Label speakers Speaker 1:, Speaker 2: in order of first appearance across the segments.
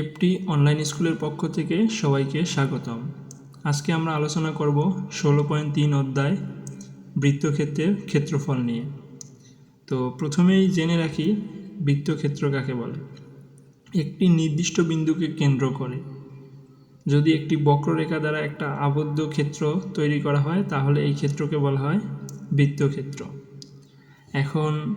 Speaker 1: FT online স্কুলের পক্ষ থেকে সবাইকে স্বাগতম। আজকে আমরা আলোচনা করব ষোলো পয়েন্ট তিন অধ্যায় বৃত্তক্ষেত্রের ক্ষেত্রফল নিয়ে। তো প্রথমেই জেনে রাখি বৃত্তক্ষেত্র কাকে বলে। একটি নির্দিষ্ট বিন্দুকে কেন্দ্র করে। যদি একটি বক্ররেখা দ্বারা একটা আবদ্ধ ক্ষেত্র তৈরি করা হয়, তাহলে এই ক্ষেত্রকে বলা হয় বৃত্তক্ষেত্র। এখন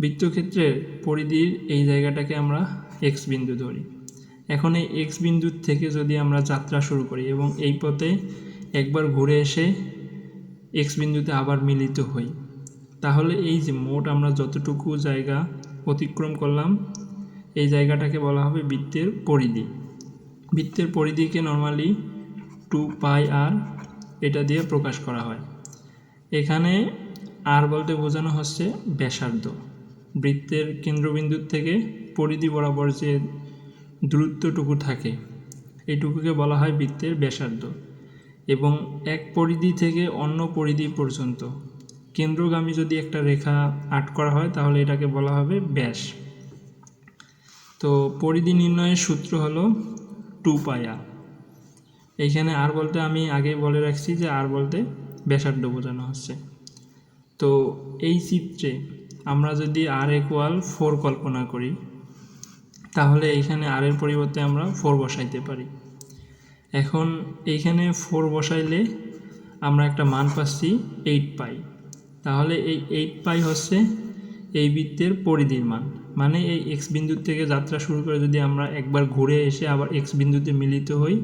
Speaker 1: বৃত্তক্ষেত্রের পরিধির এই জায়গাটাকে আমরা এক্স বিন্দু ধরি। এখন এই এক্স বিন্দুর থেকে যদি আমরা যাত্রা শুরু করি এবং এই পথে একবার ঘুরে এসে এক্স বিন্দুতে আবার মিলিত হই, তাহলে এই যে মোট আমরা যতটুকু জায়গা অতিক্রম করলাম, এই জায়গাটাকে বলা হবে বৃত্তের পরিধি। বৃত্তের পরিধিকে নর্মালি টু পাই আর এটা দিয়ে প্রকাশ করা হয়। এখানে আর বলতে বোঝানো হচ্ছে ব্যাসার্ধ। বৃত্তের কেন্দ্রবিন্দুর থেকে পরিধি বরাবর যে দূরত্বটুকু থাকে। এইটুকুকে বলা হয় বৃত্তের ব্যাসার্ধ এবং এক পরিধি থেকে অন্য পরিধি পর্যন্ত। কেন্দ্রগামী যদি একটা রেখা আট করা হয়, তাহলে এটাকে বলা হবে ব্যাস। তো পরিধি নির্ণয়ের সূত্র হলো টু পায়া এইখানে আর বলতে আমি আগে বলে রাখছি যে আর বলতে ব্যাসার্ধ বোঝানো হচ্ছে। তো এই চিত্রে আমরা যদি আর ইকুয়াল ফোর কল্পনা করি তাহলে এইখানে আর এর পরিবর্তে আমরা ফোর বসাইতে পারি। এখন এইখানে ফোর বসাইলে আমরা একটা মান পাচ্ছি এইট পাই। তাহলে এই এইট পাই হচ্ছে এই বৃত্তের পরিধির মান। মানে এই এক্স বিন্দুর থেকে যাত্রা শুরু করে যদি আমরা একবার ঘুরে এসে আবার এক্স বিন্দুতে মিলিত হই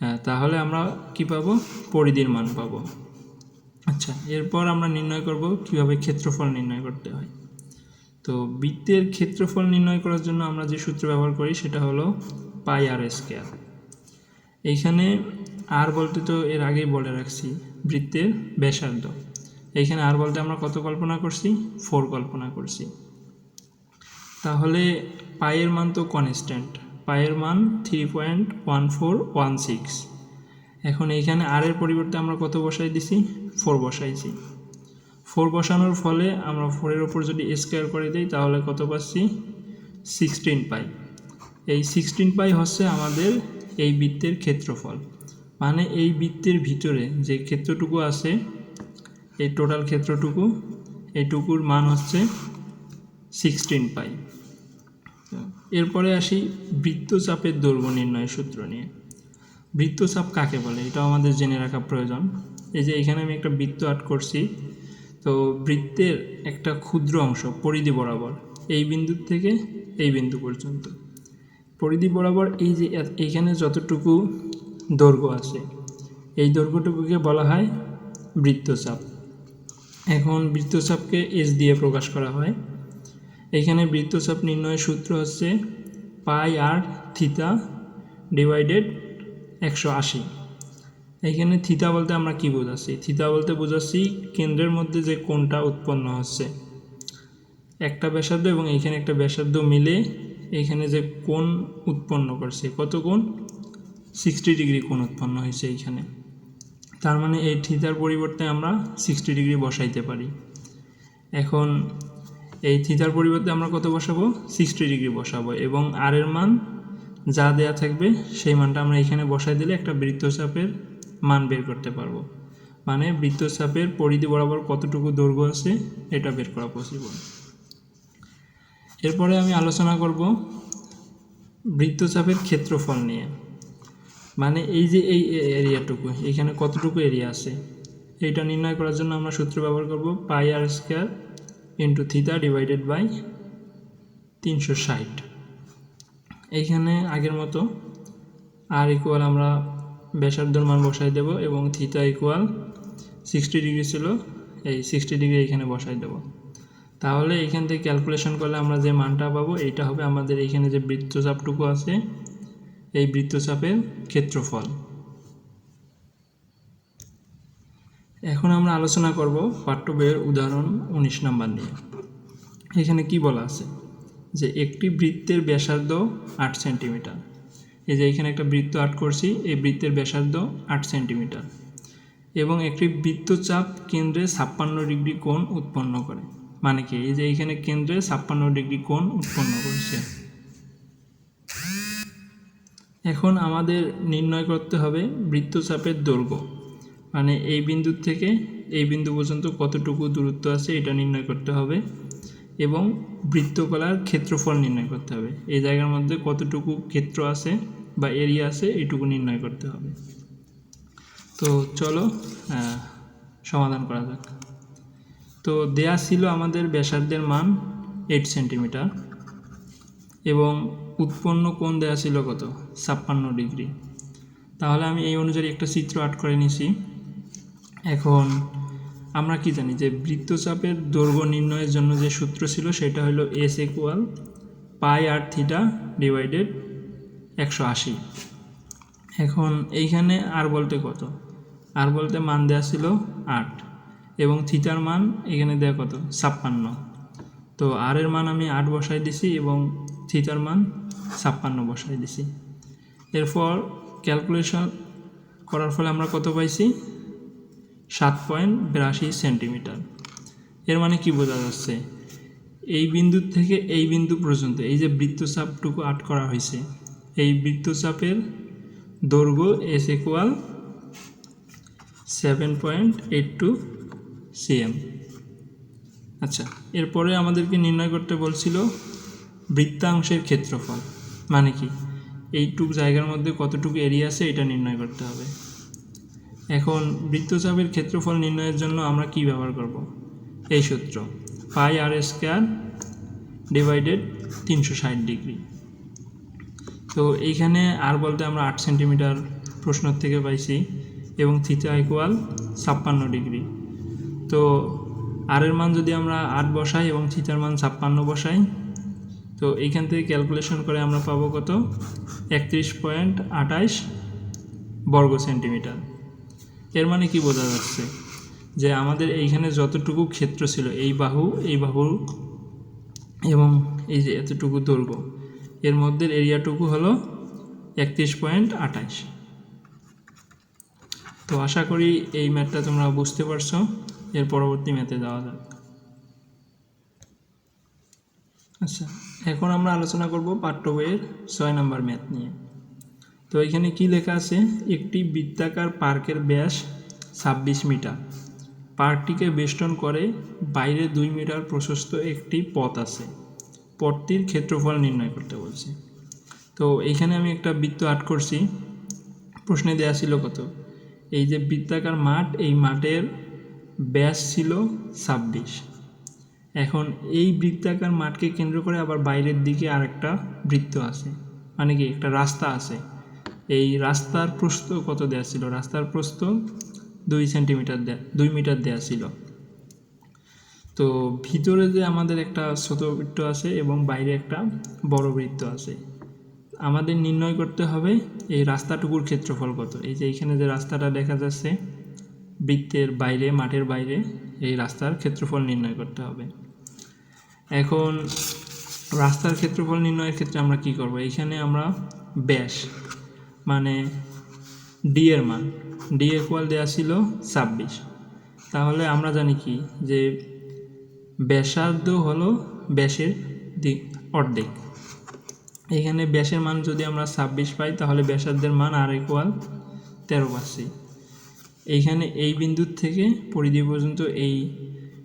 Speaker 1: হ্যাঁ তাহলে আমরা কি পাবো? পরিধির মান পাবো। আচ্ছা এরপর আমরা নির্ণয় করব কীভাবে ক্ষেত্রফল নির্ণয় করতে হয়। তো বৃত্তের ক্ষেত্রফল নির্ণয় করার জন্য আমরা যে সূত্র ব্যবহার করি সেটা হলো পাই আর স্কোয়ার। এইখানে আর বলতে তো এর আগেই বলে রাখছি, বৃত্তের ব্যাসার্ধ। এইখানে আর বলতে আমরা কত কল্পনা করছি? ফোর কল্পনা করছি। তাহলে পায়ের মান তো কনস্ট্যান্ট পায়ের মান three point one four one six এখন এইখানে আর এর পরিবর্তে আমরা কত বসাই দিছি? ফোর বসাইছি। ফোর বসানোর ফলে আমরা ফোরের ওপর যদি স্কোয়ার করে দিই, তাহলে কত পাচ্ছি? সিক্সটিন পাই এই সিক্সটিন পাই হচ্ছে আমাদের এই বৃত্তের ক্ষেত্রফল। মানে এই বৃত্তের ভিতরে যে ক্ষেত্রটুকু আছে, এই টোটাল ক্ষেত্রটুকু, এইটুকুর মান হচ্ছে সিক্সটিন পাই এরপরে আসি বৃত্তচাপের দৈর্ঘ্য নির্ণয় সূত্র নিয়ে। বৃত্তচাপ কাকে বলে? এটাও আমাদের জেনে রাখা প্রয়োজন। এই যে এখানে আমি একটা বৃত্ত আর্ট করছি তো বৃত্তের একটা ক্ষুদ্র অংশ, পরিধি বরাবর, এই বিন্দুর থেকে এই বিন্দু পর্যন্ত। পরিধি বরাবর এই যে এইখানে যতটুকু দৈর্ঘ্য আছে, এই দৈর্ঘ্যটুকুকে বলা হয় বৃত্তচাপ। এখন বৃত্তচাপকে এস দিয়ে প্রকাশ করা হয়। এখানে বৃত্তচাপ নির্ণয়ের সূত্র হচ্ছে পাই আর থিতা ডিভাইডেড একশো আশি। এইখানে থিতা বলতে আমরা কি বোঝাচ্ছি? থিতা বলতে বোঝাচ্ছি কেন্দ্রের মধ্যে যে কোণটা উৎপন্ন হচ্ছে। একটা ব্যাসার্ধ এবং এইখানে একটা ব্যাসার্ধ মিলে এইখানে যে কোণ উৎপন্ন করছে। কত কোণ? সিক্সটি ডিগ্রি কোণ উৎপন্ন হয়েছে এইখানে। তার মানে এই থিতার পরিবর্তে আমরা সিক্সটি ডিগ্রি বসাইতে পারি। এখন এই থিতার পরিবর্তে আমরা কত বসাবো? সিক্সটি ডিগ্রি বসাবো এবং আর এর মান যা দেয়া থাকবে সেই মানটা আমরা এখানে বসাই দিলে একটা বৃত্তচাপের মান বের করতে পারব। মানে বৃত্তচাপের পরিধি বরাবর কতটুকু দৈর্ঘ্য আছে, এটা বের করা পসিবল এরপরে আমি আলোচনা করব বৃত্তচাপের ক্ষেত্রফল নিয়ে। মানে এই যে এই এরিয়াটুকু, এখানে কতটুকু এরিয়া আছে, এইটা নির্ণয় করার জন্য আমরা সূত্র ব্যবহার করব pi r square into theta divided by তিনশো ষাট। এইখানে আগের মতো আর ইকুয়াল আমরা ব্যাসার্ধর মান বসাই দেব এবং থিতা ইকুয়াল সিক্সটি ডিগ্রি ছিল, এই সিক্সটি ডিগ্রি এখানে বসাই দেব। তাহলে এইখান থেকে ক্যালকুলেশন করলে আমরা যে মানটা পাবো, এইটা হবে আমাদের এইখানে যে বৃত্তচাপটুকু আছে, এই বৃত্তচাপের ক্ষেত্রফল। এখন আমরা আলোচনা করব পাঠ্য বইয়ের উদাহরণ উনিশ নাম্বার নিয়ে। এখানে কি বলা আছে? যে একটি বৃত্তের ব্যাসার্ধ আট সেন্টিমিটার এই যে এখানে একটা বৃত্ত আট করছি, এই বৃত্তের ব্যাসার্ধ আট সেন্টিমিটার এবং একটি বৃত্তচাপ কেন্দ্রে ছাপ্পান্ন ডিগ্রি কোণ উৎপন্ন করে। মানে কি? এই যে এখানে কেন্দ্রে ছাপ্পান্ন ডিগ্রি কোণ উৎপন্ন করছে। এখন আমাদের নির্ণয় করতে হবে বৃত্তচাপের দৈর্ঘ্য। মানে এই বিন্দু থেকে এই বিন্দু পর্যন্ত কতটুকু দূরত্ব আছে এটা নির্ণয় করতে হবে। এবং বৃত্তকলার ক্ষেত্রফল নির্ণয় করতে হবে। এই জায়গার মধ্যে কতটুকু ক্ষেত্র আছে বা এরিয়া আছে এইটুকু নির্ণয় করতে হবে। তো চলো সমাধান করা যাক। তো দেয়া ছিল আমাদের ব্যাসার্ধের মান এইট সেন্টিমিটার এবং উৎপন্ন কোণ দেয়া ছিল কত? ছাপ্পান্ন ডিগ্রি। তাহলে আমি এই অনুযায়ী একটা চিত্র আর্ট করে নিছি। এখন আমরা কি জানি যে বৃত্তচাপের দৈর্ঘ্য নির্ণয়ের জন্য যে সূত্র ছিল সেটা হলো S equal pi r theta divided একশো আশি। এখন এইখানে আর বলতে কত? আর বলতে মান দেওয়া ছিল আট এবং থিটার মান এখানে দেওয়া কত? ছাপ্পান্ন। তো আর এর মান আমি আট বসাই দিছি এবং থিটার মান ছাপ্পান্ন বসাই দিছি। এরপর ক্যালকুলেশন করার ফলে আমরা কত পাইছি? সাত পয়েন্ট বিরাশি সেন্টিমিটার। এর মানে কি বোঝা যাচ্ছে? এই বিন্দু থেকে এই বিন্দু পর্যন্ত, এই যে বৃত্তচাপটুকু আট করা হয়েছে, এই বৃত্তচাপের দৈর্ঘ্য S equal seven point eight two cm আচ্ছা এরপরে আমাদেরকে নির্ণয় করতে বলছিল বৃত্তাংশের ক্ষেত্রফল। মানে কি? এইটুক জায়গার মধ্যে কতটুকু এরিয়া আছে, এটা নির্ণয় করতে হবে। এখন বৃত্তচাপের ক্ষেত্রফল নির্ণয়ের জন্য আমরা কি ব্যবহার করব? এই সূত্র, পাই আর স্কোয়ার ডিভাইডেড তিনশো ষাট ডিগ্রি। তো এইখানে আর বলতে আমরা আট সেন্টিমিটার প্রশ্ন থেকে পাইছি এবং থিটা ইকুয়াল ছাপ্পান্ন ডিগ্রি। তো আর এর মান যদি আমরা আট বসাই এবং থিটার মান ছাপ্পান্ন বসাই, তো এইখান থেকে ক্যালকুলেশন করে আমরা পাবো কত? একত্রিশ পয়েন্ট আঠাইশ বর্গ সেন্টিমিটার। এর মানে কি বোঝা যাচ্ছে? যে আমাদের এইখানে যতটুকু ক্ষেত্র ছিল, এই বাহু এই বাহু এবং এই যে এতটুকু দৈর্ঘ্য, এর মধ্যে এরিয়াটুকু হলো একত্রিশ পয়েন্ট আঠাইশ তো আশা করি এই ম্যাথটা তোমরা বুঝতে পারছ। এর পরবর্তী ম্যাথে যাওয়া যাক। আচ্ছা এখন আমরা আলোচনা করব পাঠ্য বইয়ের ছয় নম্বর ম্যাথ নিয়ে। তো এখানে কি লেখা আছে? একটি বৃত্তাকার পার্কের ব্যাস ছাব্বিশ মিটার। পার্কটিকে বেষ্টন করে বাইরে দুই মিটার প্রশস্ত একটি পথ আছে। পথটির ক্ষেত্রফল নির্ণয় করতে বলছে। তো এইখানে আমি একটা বৃত্ত আর্ট করছি। প্রশ্নে দেওয়া ছিল কত? এই যে বৃত্তাকার মাঠ, এই মাঠের ব্যাস ছিল ছাব্বিশ। এখন এই বৃত্তাকার মাঠকে কেন্দ্র করে আবার বাইরের দিকে আরেকটা বৃত্ত আছে। মানে কি? একটা রাস্তা আছে। এই রাস্তার প্রস্থ কত দেওয়া ছিল? রাস্তার প্রস্থ দুই সেন্টিমিটার দেয়া, দুই মিটার দেওয়া ছিল। তো ভিতরে যে আমাদের একটা ছোট বৃত্ত আছে এবং বাইরে একটা বড় বৃত্ত আছে, আমাদের নির্ণয় করতে হবে এই রাস্তাটুকুর ক্ষেত্রফল কত। এই যে এইখানে যে রাস্তাটা দেখা যাচ্ছে, বৃত্তের বাইরে, মাঠের বাইরে, এই রাস্তার ক্ষেত্রফল নির্ণয় করতে হবে। এখন রাস্তার ক্ষেত্রফল নির্ণয়ের ক্ষেত্রে আমরা কি করব? এইখানে আমরা ব্যাস মানে ডি এর মান। ডি ইকুয়াল দেওয়া ছিল ছাব্বিশ। তাহলে আমরা জানি কি? যে ব্যাসার্ধ হলো ব্যাসের দিক অর্ধেক। এখানে ব্যাসের মান যদি আমরা ছাব্বিশ পাই, তাহলে ব্যাসার্ধের মান আর ইকুয়াল তেরো পাচ্ছি। এইখানে এই বিন্দুর থেকে পরিধি পর্যন্ত এই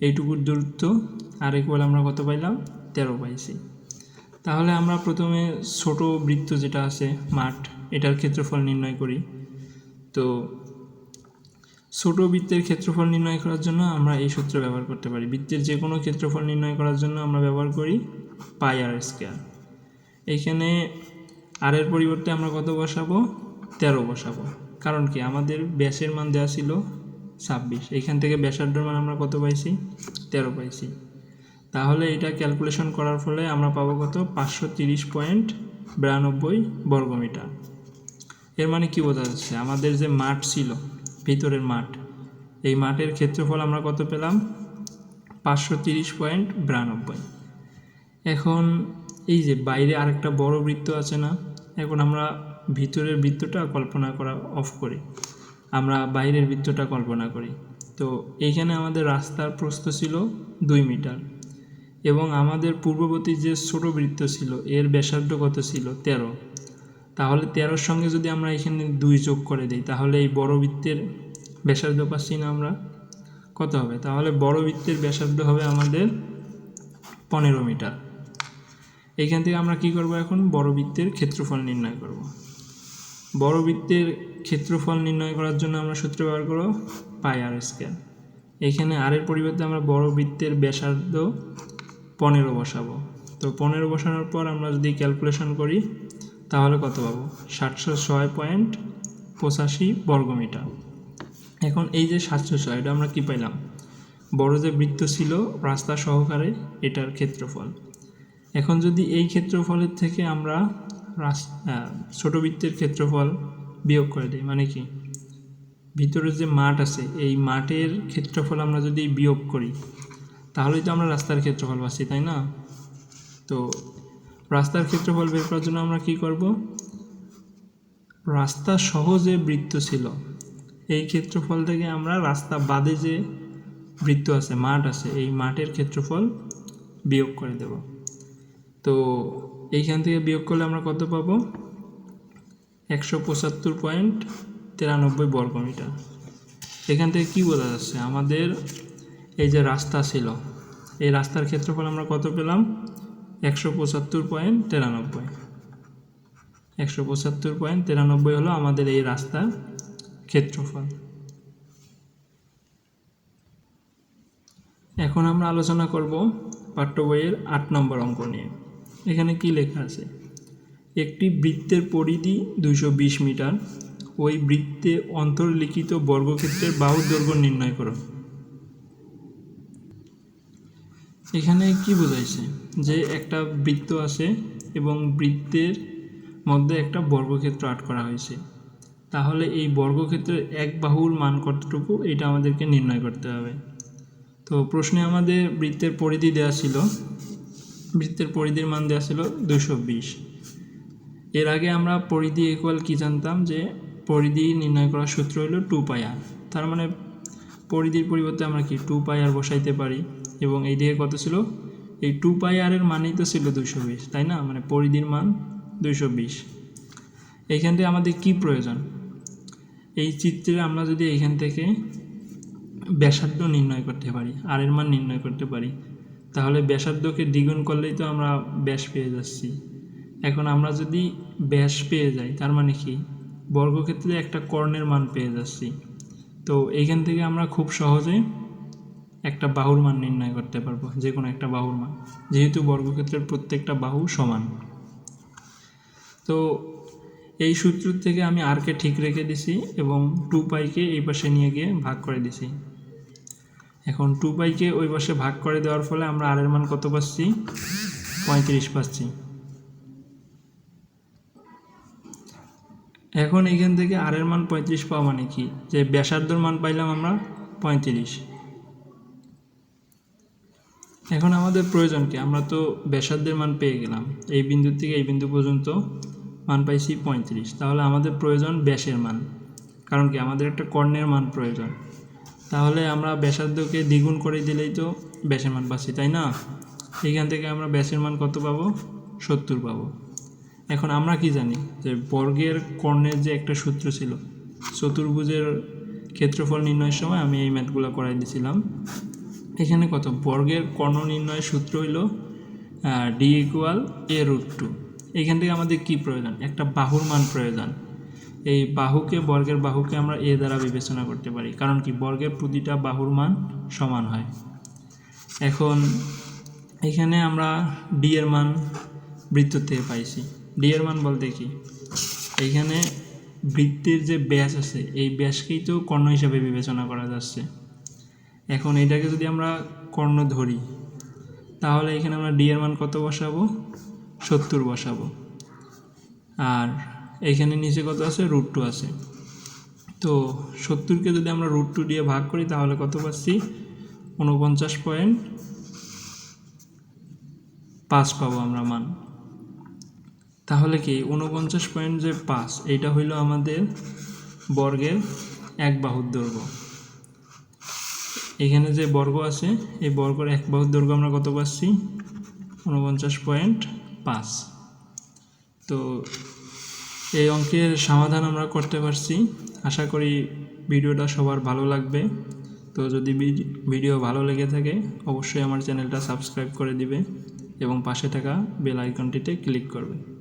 Speaker 1: এইটুকুর দূরত্ব আর ইকুয়াল আমরা কত পাইলাম? তেরো পাইছি। তাহলে আমরা প্রথমে ছোট বৃত্ত যেটা আছে, মাঠ এটার ক্ষেত্রফল নির্ণয় করি। তো ছোট বৃত্তের ক্ষেত্রফল নির্ণয় করার জন্য আমরা এই সূত্র ব্যবহার করতে পারি। বৃত্তের যে কোনো ক্ষেত্রফল নির্ণয় করার জন্য আমরা ব্যবহার করি পাই আর স্কোয়ার। এইখানে আর এর পরিবর্তে আমরা কত বসাবো? তেরো বসাবো। কারণ কি? আমাদের ব্যাসের মান দেওয়া ছিল ছাব্বিশ। এইখান থেকে ব্যাসার্ধর মান আমরা কত পাইছি? তেরো পাইছি। তাহলে এটা ক্যালকুলেশন করার ফলে আমরা পাবো কত? পাঁচশো তিরিশ পয়েন্ট বিরানব্বই বর্গমিটার। এর মানে কি বোঝা যাচ্ছে? আমাদের যে মাঠ ছিল, ভিতরের মাঠ, এই মাঠের ক্ষেত্রফল আমরা কত পেলাম? পাঁচশো তিরিশ পয়েন্ট বিরানব্বই। এখন এই যে বাইরে আরেকটা বড় বৃত্ত আছে না, এখন আমরা ভিতরের বৃত্তটা কল্পনা করা অফ করি। আমরা বাইরের বৃত্তটা কল্পনা করি। তো এইখানে আমাদের রাস্তার প্রস্থ ছিল দুই মিটার এবং আমাদের পূর্ববর্তী যে ছোট বৃত্ত ছিল, এর ব্যাসার্ধ কত ছিল? তেরো। তাহলে তেরোর সঙ্গে যদি আমরা এখানে দুই যোগ করে দিই, তাহলে এই বড় বৃত্তের ব্যাসার্ধ পাচ্ছি না আমরা কত হবে? তাহলে বড় বৃত্তের ব্যাসার্ধ হবে আমাদের পনেরো মিটার। এইখান থেকে আমরা কি করব এখন? বড় বৃত্তের ক্ষেত্রফল নির্ণয় করব। বড় বৃত্তের ক্ষেত্রফল নির্ণয় করার জন্য আমরা সূত্র ব্যবহার করব পাই আর স্কোয়ার। এখানে আরের পরিবর্তে আমরা বড় বৃত্তের ব্যাসার্ধ পনেরো বসাবো। তো পনেরো বসানোর পর আমরা যদি ক্যালকুলেশন করি তাহলে কত পাবো? সাতশো ছয় পয়েন্ট পঁচাশি বর্গমিটার। এখন এই যে সাতশো ছয়, এটা আমরা কী পাইলাম? বড় যে বৃত্ত ছিল রাস্তা সহকারে, এটার ক্ষেত্রফল। এখন যদি এই ক্ষেত্রফলের থেকে আমরা ছোট বৃত্তের ক্ষেত্রফল বিয়োগ করে দিই মানে কি? ভিতরে যে মাঠ আছে, এই মাঠের ক্ষেত্রফল আমরা যদি বিয়োগ করি তাহলেই তো আমরা রাস্তার ক্ষেত্রফল পাচ্ছি, তাই না? তো রাস্তার ক্ষেত্রফল বের করার জন্য আমরা কি করব? রাস্তা সহজে বৃত্ত ছিল। এই ক্ষেত্রফল থেকে আমরা রাস্তা বাদে যে বৃত্ত আছে, মাঠ আছে, এই মাঠের ক্ষেত্রফল বিয়োগ করে দেব। তো এইখান থেকে বিয়োগ করলে আমরা কত পাবো? একশো পঁচাত্তর পয়েন্ট তিরানব্বই বর্গমিটার। এখান থেকে কী বোঝা যাচ্ছে? আমাদের এই যে রাস্তা ছিল, এই রাস্তার ক্ষেত্রফল আমরা কত পেলাম? একশো পঁচাত্তর পয়েন্ট তিরানব্বই। একশো পঁচাত্তর পয়েন্ট তিরানব্বই হলো আমাদের এই রাস্তার ক্ষেত্রফল। এখন আমরা আলোচনা করব পাঠ্য বইয়ের আট নম্বর অঙ্ক নিয়ে। এখানে কি লেখা আছে? একটি বৃত্তের পরিধি বিশ মিটার। ওই বৃত্তে অন্তর্লিখিত বর্গক্ষেত্রের বাহু দৈর্ঘ্য নির্ণয় করো। এখানে কি বোঝাইছে? যে একটা বৃত্ত আছে এবং বৃত্তের মধ্যে একটা বর্গক্ষেত্র আট করা হয়েছে। তাহলে এই বর্গক্ষেত্রের এক বাহুর মান কতটুকু? এটা আমাদেরকে নির্ণয় করতে হবে। তো প্রশ্নে আমাদের বৃত্তের পরিধি দেওয়া ছিল, বৃত্তের পরিধির মান দেওয়া ছিল দুশো বিশ। এর আগে আমরা পরিধি ইকুয়াল কি জানতাম? যে পরিধি নির্ণয় করার সূত্র হলো টু পাই আর তার মানে পরিধির পরিবর্তে আমরা কি টু পাই আর বসাইতে পারি? এবং এই দিকে কত ছিল? এই টু পাই আর এর মানেই তো ছিল দুশো বিশ, তাই না? মানে পরিধির মান দুইশো বিশ। এইখান থেকে আমাদের কি প্রয়োজন? এই চিত্রে আমরা যদি এইখান থেকে ব্যাসার্ধ নির্ণয় করতে পারি আর এর মান নির্ণয় করতে পারি, তাহলে ব্যাসার্ধকে দ্বিগুণ করলেই তো আমরা ব্যাস পেয়ে যাচ্ছি। এখন আমরা যদি ব্যাস পেয়ে যাই, তার মানে কি? বর্গক্ষেত্রে একটা কর্ণের মান পেয়ে যাচ্ছি। তো এইখান থেকে আমরা খুব সহজে একটা বাহুর মান নির্ণয় করতে পারব, যে কোনো একটা বাহুর মান। যেহেতু বর্গক্ষেত্রের প্রত্যেকটা বাহু সমান। তো এই সূত্র থেকে আমি আরকে ঠিক রেখে দিছি এবং টু পাইকে এই পাশে নিয়ে গিয়ে ভাগ করে দিছি। এখন টু পাইকে ওই পাশে ভাগ করে দেওয়ার ফলে আমরা আরের মান কত পাচ্ছি? পঁয়ত্রিশ পাচ্ছি। এখন এখান থেকে আরের মান পঁয়ত্রিশ পাওয়া মানে কি? যে ব্যাসার্ধর মান পাইলাম আমরা পঁয়ত্রিশ। এখন আমাদের প্রয়োজন কি? আমরা তো ব্যাসার্ধের মান পেয়ে গেলাম। এই বিন্দু থেকে এই বিন্দু পর্যন্ত মান পাইছি পঁয়ত্রিশ। তাহলে আমাদের প্রয়োজন ব্যাসের মান। কারণ কি? আমাদের একটা কর্ণের মান প্রয়োজন। তাহলে আমরা ব্যাসার্ধকে দ্বিগুণ করে দিলেই তো ব্যাসের মান পাচ্ছি, তাই না? এইখান থেকে আমরা ব্যাসের মান কত পাবো? সত্তর পাবো। এখন আমরা কি জানি? যে বর্গের কর্ণের যে একটা সূত্র ছিল, চতুর্ভুজের ক্ষেত্রফল নির্ণয়ের সময় আমি এই ম্যাথগুলো করাই দিয়েছিলাম এখানে কত? বর্গের কর্ণ নির্ণয়ের সূত্র হইল D equal A root two এখান থেকে আমাদের কি প্রয়োজন? একটা বাহুর মান প্রয়োজন। এই বাহুকে, বর্গের বাহুকে আমরা এ দ্বারা বিবেচনা করতে পারি। কারণ কি? বর্গের প্রতিটা বাহুর মান সমান হয়। এখন এখানে আমরা ডি এর মান বৃত্ত থেকে পাইছি। ডি এর মান বলতে কি? এইখানে বৃত্তের যে ব্যাস আছে, এই ব্যাসকেই তো কর্ণ হিসাবে বিবেচনা করা যাচ্ছে। এখন এটাকে যদি আমরা কর্ণ ধরি, তাহলে এখানে আমরা ডি এর মান কত বসাবো? সত্তর বসাবো। আর এইখানে নিচে কত আছে? রুট টু আছে। তো সত্তরকে যদি আমরা রুট টু দিয়ে ভাগ করি, তাহলে কত পাচ্ছি? উনপঞ্চাশ পয়েন্ট পাঁচ পাবো আমরা মান। তাহলে কি? উনপঞ্চাশ পয়েন্ট যে পাঁচ, এইটা হইল আমাদের বর্গের এক বাহুর দৈর্ঘ্য। এখানে যে বর্গ আছে, এই বর্গের এক বাহুর দৈর্ঘ্য আমরা কত পাচ্ছি? উনপঞ্চাশ পয়েন্ট পাঁচ। তো এই অঙ্কের সমাধান আমরা করতে পারছি। আশা করি ভিডিওটা সবার ভালো লাগবে। তো যদি ভিডিও ভালো লেগে থাকে, অবশ্যই আমার চ্যানেলটা সাবস্ক্রাইব করে দিবে এবং পাশে থাকা বেল আইকনটিতে ক্লিক করবে।